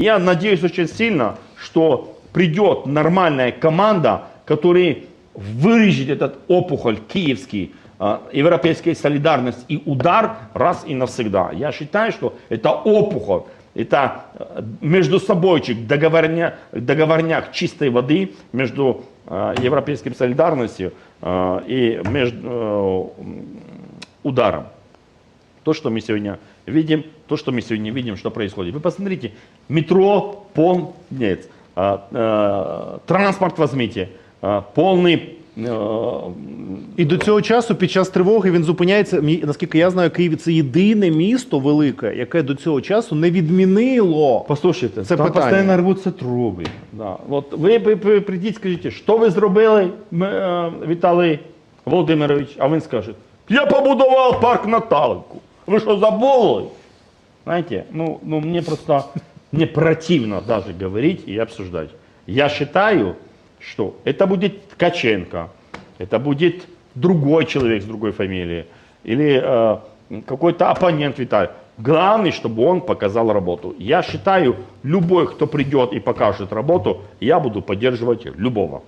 Я надеюсь очень сильно, что придет нормальная команда, которая вырежет этот опухоль киевский, э, европейская солидарность и удар раз и навсегда. Я считаю, что это опухоль, это э, между собойчик, договорня, договорняк чистой воды между э, европейским солидарностью э, и между ударом. То, что мы сегодня видим, то, что мы сегодня видим, что происходит. Вы посмотрите, метро полнец, а, а, транспорт возьмите, а, полный а, І до цього часу, під час тривоги, він зупиняється. Мі- Наскільки я знаю, Київ це єдине місто велике, яке до цього часу не відмінило. Послухайте, Це там питання. постійно рвуться труби. Да. От ви, ви, ви прийдіть, скажіть, що ви зробили, М- е, Віталій Володимирович, а він скаже, я побудував парк Наталку. Ви що, забули? Знаете, ну, ну мне просто, мне противно даже говорить и обсуждать. Я считаю, что это будет Ткаченко, это будет другой человек с другой фамилией, или э, какой-то оппонент Виталий. Главное, чтобы он показал работу. Я считаю, любой, кто придет и покажет работу, я буду поддерживать любого.